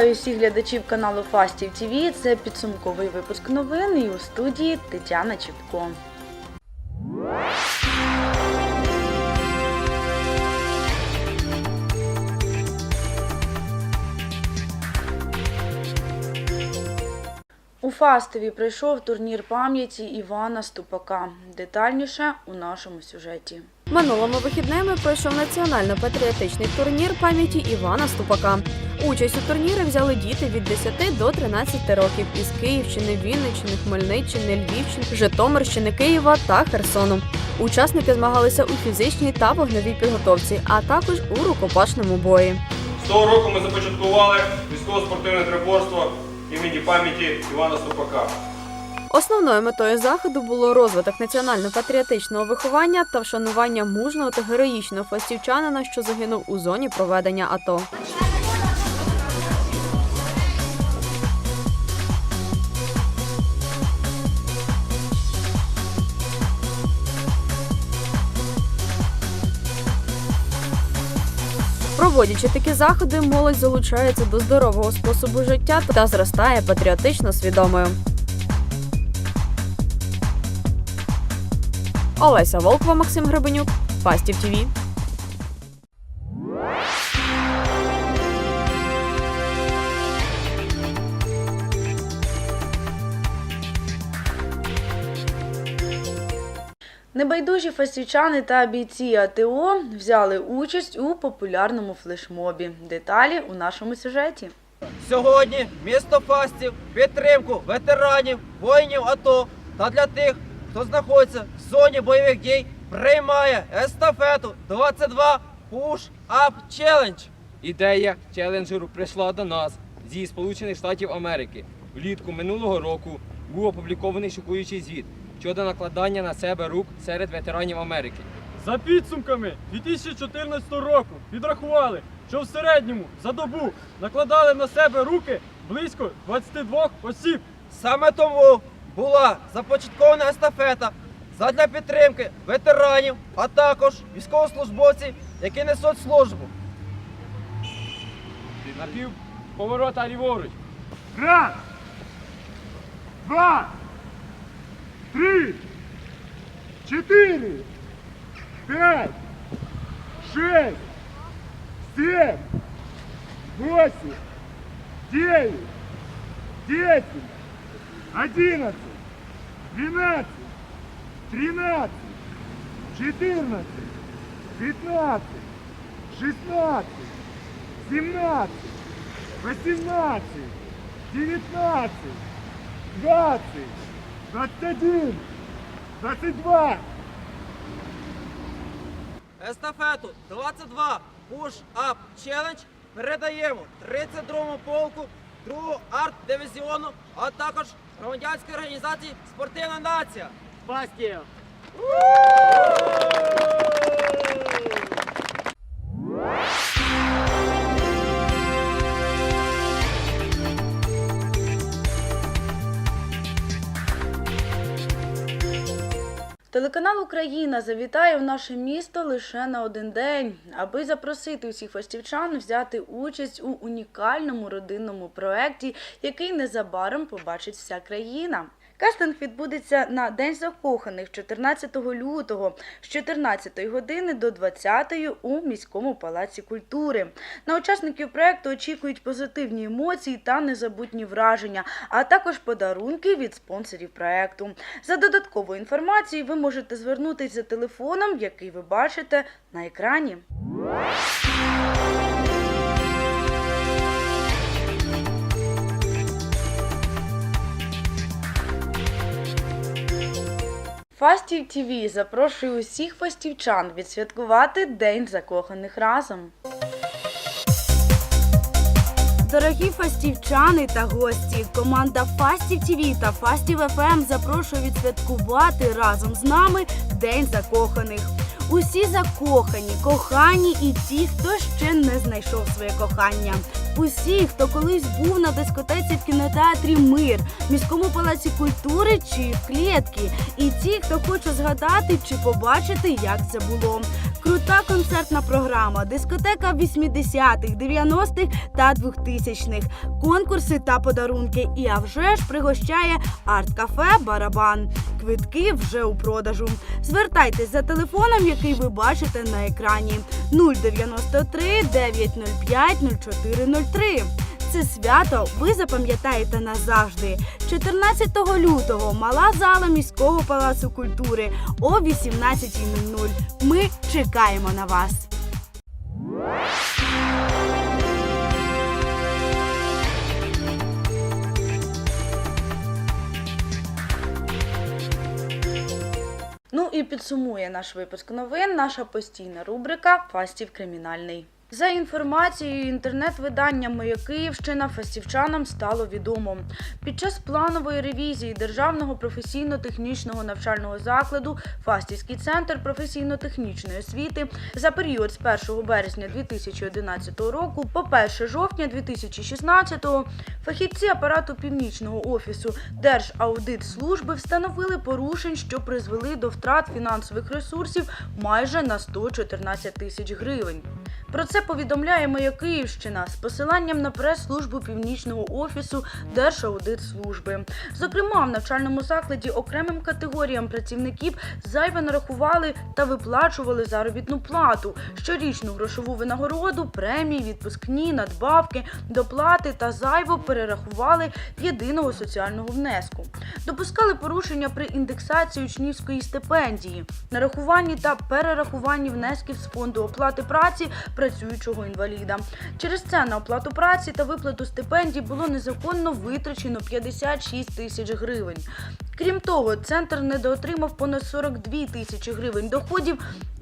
Вітаю всіх глядачів каналу Фастів ТВ. Це підсумковий випуск новин і у студії Тетяна Чіпко. У Фастові пройшов турнір пам'яті Івана Ступака. Детальніше у нашому сюжеті. Минулими вихідними пройшов національно-патріотичний турнір пам'яті Івана Ступака. Участь у турнірі взяли діти від 10 до 13 років із Київщини, Вінниччини, Хмельниччини, Львівщини, Житомирщини, Києва та Херсону. Учасники змагалися у фізичній та вогневій підготовці, а також у рукопашному бої. З того року ми започаткували військово-спортивне триборство імені пам'яті Івана Ступака. Основною метою заходу було розвиток національно-патріотичного виховання та вшанування мужного та героїчного фастівчанина, що загинув у зоні проведення АТО. Проводячи такі заходи, молодь залучається до здорового способу життя та зростає патріотично свідомою. Олеся Волкова, Максим Гребенюк, Фастів ТІВІ. Небайдужі фастівчани та бійці АТО взяли участь у популярному флешмобі. Деталі у нашому сюжеті. Сьогодні місто Фастів підтримку ветеранів, воїнів АТО та для тих, хто знаходиться в зоні бойових дій, приймає естафету 22 Push Up Challenge. Ідея челенджеру прийшла до нас зі Сполучених Штатів Америки. Влітку минулого року був опублікований шокуючий звіт щодо накладання на себе рук серед ветеранів Америки. За підсумками 2014 року підрахували, що в середньому за добу накладали на себе руки близько 22 осіб. Саме тому була започаткована естафета задля підтримки ветеранів, а також військовослужбовців, які несуть службу. Напів поворота ліворуч. Раз, два, три, чотири, п'ять, шесть, сім, восемь, девять, десять, одиннадцать, двенадцать, тринадцать, четырнадцать, пятнадцать, шестнадцать, семнадцать, восемнадцать, девятнадцать, двадцать, двадцать один, двадцать два. Естафету 22 Push Up Challenge передаємо 32-му полку 2-го арт-дивізіону, а також громадянській організації Спортивна нація. Бастія! Телеканал Україна завітає в наше місто лише на один день, аби запросити усіх фастівчан взяти участь у унікальному родинному проєкті, який незабаром побачить вся країна. Кастинг відбудеться на День закоханих 14 лютого з 14 години до 20 у міському палаці культури. На учасників проекту очікують позитивні емоції та незабутні враження, а також подарунки від спонсорів проекту. За додатковою інформацією ви можете звернутися за телефоном, який ви бачите на екрані. Фастів ТВ запрошує усіх фастівчан відсвяткувати День закоханих разом. Дорогі фастівчани та гості, команда Фастів ТВ та Фастів ФМ запрошує відсвяткувати разом з нами День закоханих. Усі закохані, кохані і ті, хто ще не знайшов своє кохання. Усі, хто колись був на дискотеці в кінотеатрі Мир, міському палаці культури чи в клітки, і ті, хто хоче згадати чи побачити, як це було. Крута концертна програма, дискотека 80-х, 90-х та 2000-х, конкурси та подарунки. І а вже ж пригощає арт-кафе Барабан. Квитки вже у продажу. Звертайтесь за телефоном, який ви бачите на екрані 093 905 0403. Це свято ви запам'ятаєте назавжди. 14 лютого мала зала міського палацу культури о 18.00. Ми чекаємо на вас. Ну і підсумує наш випуск новин наша постійна рубрика Фастів кримінальний. За інформацією інтернет-видання Моя Київщина фастівчанам стало відомо. Під час планової ревізії Державного професійно-технічного навчального закладу Фастівський центр професійно-технічної освіти за період з 1 березня 2011 року по 1 жовтня 2016 фахівці апарату північного офісу Держаудитслужби встановили порушень, що призвели до втрат фінансових ресурсів майже на 114 тисяч гривень. Про це повідомляє Моя Київщина з посиланням на прес-службу північного офісу Держаудитслужби. Зокрема, в навчальному закладі окремим категоріям працівників зайве нарахували та виплачували заробітну плату, щорічну грошову винагороду, премії, відпускні, надбавки, доплати та зайво перерахували єдиного соціального внеску. Допускали порушення при індексації учнівської стипендії, нарахуванні та перерахуванні внесків з фонду оплати праці працюючого інваліда. Через це на оплату праці та виплату стипендій було незаконно витрачено 56 тисяч гривень. Крім того, центр недоотримав понад 42 тисячі гривень доходів.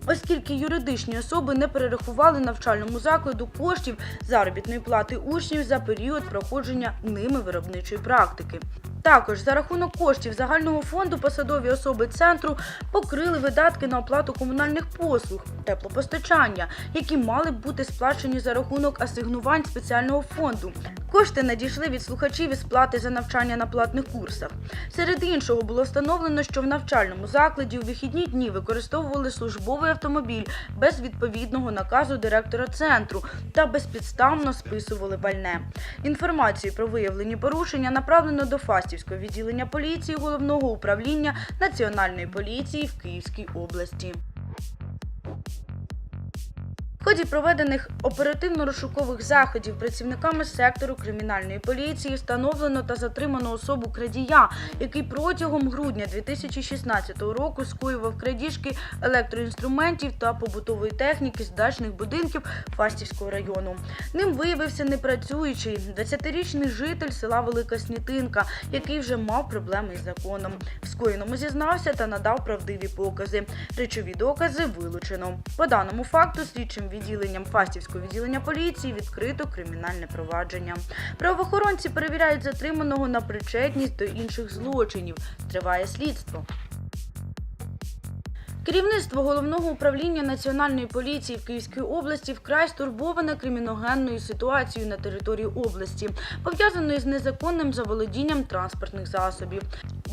Оскільки юридичні особи не перерахували навчальному закладу коштів заробітної плати учнів за період проходження ними виробничої практики. Також за рахунок коштів загального фонду посадові особи центру покрили видатки на оплату комунальних послуг, теплопостачання, які мали бути сплачені за рахунок асигнувань спеціального фонду. Кошти надійшли від слухачів із плати за навчання на платних курсах. Серед іншого було встановлено, що в навчальному закладі у вихідні дні використовували службовий автомобіль без відповідного наказу директора центру та безпідставно списували пальне. Інформацію про виявлені порушення направлено до Фастівського відділення поліції головного управління Національної поліції в Київській області. Ході проведених оперативно-розшукових заходів працівниками сектору кримінальної поліції встановлено та затримано особу крадія, який протягом грудня 2016 року скоював крадіжки електроінструментів та побутової техніки з дачних будинків Фастівського району. Ним виявився непрацюючий 20-річний житель села Велика Снітинка, який вже мав проблеми із законом. В скоєному зізнався та надав правдиві покази. Речові докази вилучено. По даному факту слідчим відділенням Фастівського відділення поліції відкрито кримінальне провадження. Правоохоронці перевіряють затриманого на причетність до інших злочинів. Триває слідство. Керівництво головного управління національної поліції в Київській області вкрай стурбоване криміногенною ситуацією на території області, пов'язаною з незаконним заволодінням транспортних засобів.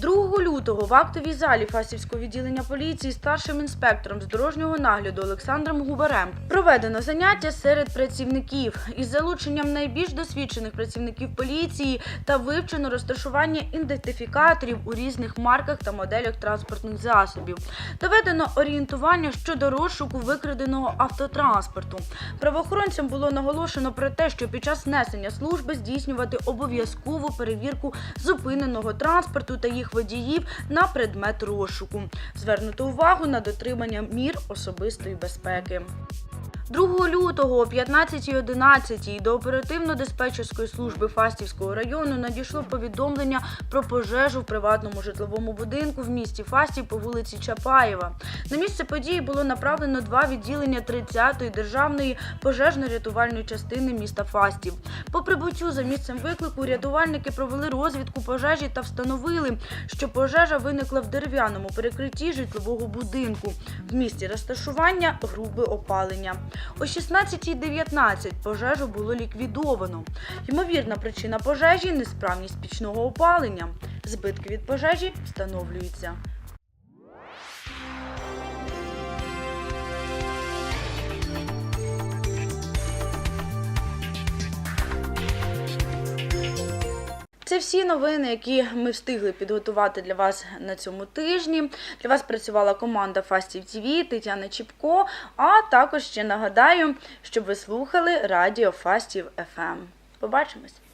2 лютого в актовій залі Фастівського відділення поліції старшим інспектором з дорожнього нагляду Олександром Губарем проведено заняття серед працівників із залученням найбільш досвідчених працівників поліції та вивчено розташування ідентифікаторів у різних марках та моделях транспортних засобів. Доведено орієнтування щодо розшуку викраденого автотранспорту. Правоохоронцям було наголошено про те, що під час несення служби здійснювати обов'язкову перевірку зупиненого транспорту та їх водіїв на предмет розшуку. Звернуто увагу на дотримання мір особистої безпеки. 2 лютого о 15.11 до оперативно-диспетчерської служби Фастівського району надійшло повідомлення про пожежу в приватному житловому будинку в місті Фастів по вулиці Чапаєва. На місце події було направлено два відділення 30-ї державної пожежно-рятувальної частини міста Фастів. По прибуттю за місцем виклику рятувальники провели розвідку пожежі та встановили, що пожежа виникла в дерев'яному перекритті житлового будинку. В місті розташування грубе опалення. О 16.19 пожежу було ліквідовано. Ймовірна причина пожежі несправність пічного опалення. Збитки від пожежі встановлюються. Це всі новини, які ми встигли підготувати для вас на цьому тижні. Для вас працювала команда Фастів ТВ, Тетяна Чіпко. А також ще нагадаю, щоб ви слухали радіо Фастів ФМ. Побачимось!